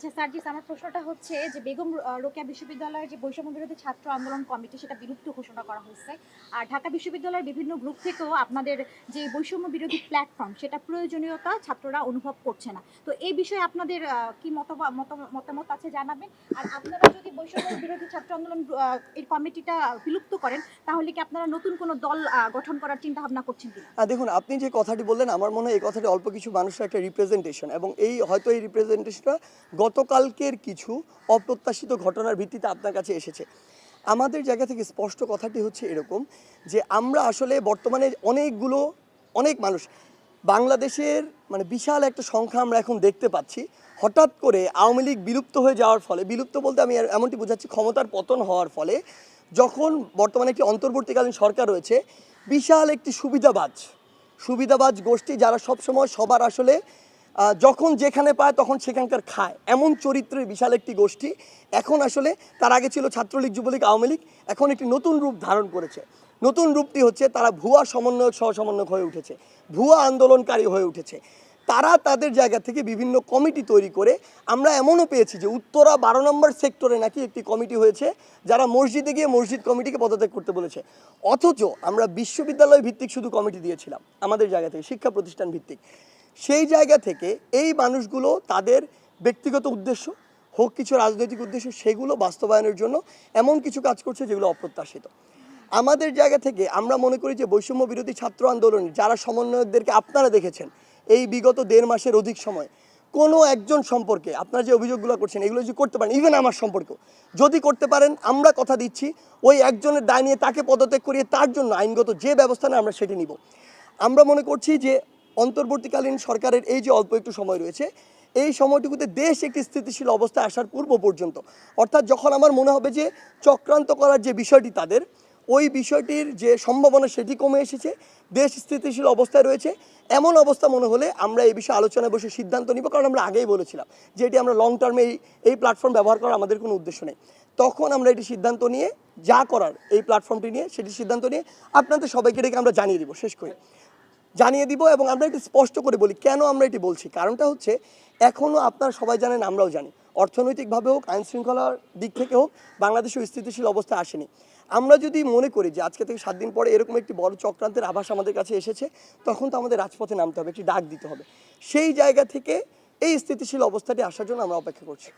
আচ্ছা সার্জিস, আমার প্রশ্নটা হচ্ছে যে বেগম রোকেয়া বিশ্ববিদ্যালয়ের যে বৈষম্য বিরোধী ছাত্র আন্দোলন কমিটি, সেটা বিলুপ্ত ঘোষণা করা হয়েছে। আর ঢাকা বিশ্ববিদ্যালয়ের বিভিন্ন গ্রুপ থেকেও আপনাদের যে বৈষম্য বিরোধী প্ল্যাটফর্ম সেটা প্রয়োজনীয়তা ছাত্ররা অনুভব করছে না। তো এই বিষয়ে আপনাদের কি মতামত আছে জানাবেন? আর আপনারা যদি বৈষম্য বিরোধী ছাত্র আন্দোলন এই কমিটিটা বিলুপ্ত করেন, তাহলে কি আপনারা নতুন কোনো দল গঠন করার চিন্তা ভাবনা করছেন কিনা? দেখুন, আপনি যে কথাটি বললেন, আমার মনে হয় এই কথাটি অল্প কিছু মানুষের একটা রিপ্রেজেন্টেশন এবং এই হয়তো এই রিপ্রেজেন্টেশনটা গতকালকের কিছু অপ্রত্যাশিত ঘটনার ভিত্তিতে আপনার কাছে এসেছে। আমাদের জায়গা থেকে স্পষ্ট কথাটি হচ্ছে এরকম যে আমরা আসলে বর্তমানে অনেকগুলো, অনেক মানুষ বাংলাদেশের মানে বিশাল একটা সংখ্যা আমরা এখন দেখতে পাচ্ছি। হঠাৎ করে আওয়ামী লীগ বিলুপ্ত হয়ে যাওয়ার ফলে, বিলুপ্ত বলতে আমি এমনটি বোঝাচ্ছি ক্ষমতার পতন হওয়ার ফলে যখন বর্তমানে একটি অন্তর্বর্তীকালীন সরকার রয়েছে, বিশাল একটি সুবিধাবাজ সুবিধাবাজ গোষ্ঠী যারা সবসময় সবার আসলে যখন যেখানে পায় তখন সেখানকার খায়। এমন চরিত্রের বিশাল একটি গোষ্ঠী। এখন আসলে তার আগে ছিল ছাত্রলীগ, যুবলীগ, আওয়ামী লীগ। এখন একটি নতুন রূপ ধারণ করেছে। নতুন রূপটি হচ্ছে তারা ভুয়া সমন্বয়ক সহ সমন্বয়ক হয়ে উঠেছে। ভুয়া আন্দোলনকারী হয়ে উঠেছে। তারা তাদের জায়গা থেকে বিভিন্ন কমিটি তৈরি করে আমরা এমনও পেয়েছি যে উত্তরা বারো নম্বর সেক্টরে নাকি একটি কমিটি হয়েছে যারা মসজিদে গিয়ে মসজিদ কমিটিকে পদত্যাগ করতে বলেছে। অথচ আমরা বিশ্ববিদ্যালয় ভিত্তিক শুধু কমিটি দিয়েছিলাম আমাদের জায়গা থেকে, শিক্ষা প্রতিষ্ঠান ভিত্তিক। সেই জায়গা থেকে এই মানুষগুলো তাদের ব্যক্তিগত উদ্দেশ্য, হোক কিছু রাজনৈতিক উদ্দেশ্য, সেগুলো বাস্তবায়নের জন্য এমন কিছু কাজ করছে যেগুলো অপ্রত্যাশিত। আমাদের জায়গা থেকে আমরা মনে করি যে বৈষম্য বিরোধী ছাত্র আন্দোলন, যারা সমন্বয়কদেরকে আপনারা দেখেছেন এই বিগত দেড় মাসের অধিক সময়, কোনো একজন সম্পর্কে আপনারা যে অভিযোগগুলো করছেন, এগুলো যদি করতে পারেন ইভেন আমার সম্পর্ক যদি করতে পারেন, আমরা কথা দিচ্ছি, ওই একজনের দায় নিয়ে তাকে পদত্যাগ করিয়ে তার জন্য আইনগত যে ব্যবস্থা নেয় আমরা সেটি নিব। আমরা মনে করছি যে অন্তর্বর্তীকালীন সরকারের এই যে অল্প একটু সময় রয়েছে, এই সময়টুকুতে দেশ একটি স্থিতিশীল অবস্থায় আসার পূর্ব পর্যন্ত। অর্থাৎ যখন আমার মনে হবে যে চক্রান্ত করার যে বিষয়টি তাদের, ওই বিষয়টির যে সম্ভাবনা সেটি কমে এসেছে, দেশ স্থিতিশীল অবস্থায় রয়েছে, এমন অবস্থা মনে হলে আমরা এই বিষয়ে আলোচনায় বসে সিদ্ধান্ত নিব, কারণ আমরা আগেই বলেছিলাম যে এটি আমরা লং টার্মে এই এই প্ল্যাটফর্ম ব্যবহার করার আমাদের কোনো উদ্দেশ্য নেই। তখন আমরা এটি সিদ্ধান্ত নিয়ে যা করার এই প্ল্যাটফর্মটি নিয়ে সেটি সিদ্ধান্ত নিয়ে আপনাদের সবাইকে ডেকে আমরা জানিয়ে দিব, শেষ করে। জানিয়ে দিব এবং আমরা এটি স্পষ্ট করে বলি। কেন আমরা এটি বলছি? কারণটা হচ্ছে এখনও আপনারা সবাই জানেন, আমরাও জানি। অর্থনৈতিকভাবে হোক আইন শৃঙ্খলার দিক থেকে হোক, বাংলাদেশও স্থিতিশীল অবস্থায় আসেনি। আমরা যদি মনে করি যে আজকে থেকে সাত দিন পরে এরকম একটি বড় চক্রান্তের আভাস আমাদের কাছে এসেছে, তখন তো আমাদের রাজপথে নামতে হবে, একটি ডাক দিতে হবে। সেই জায়গা থেকে এই স্থিতিশীল অবস্থাটি আসার জন্য আমরা অপেক্ষা করছি।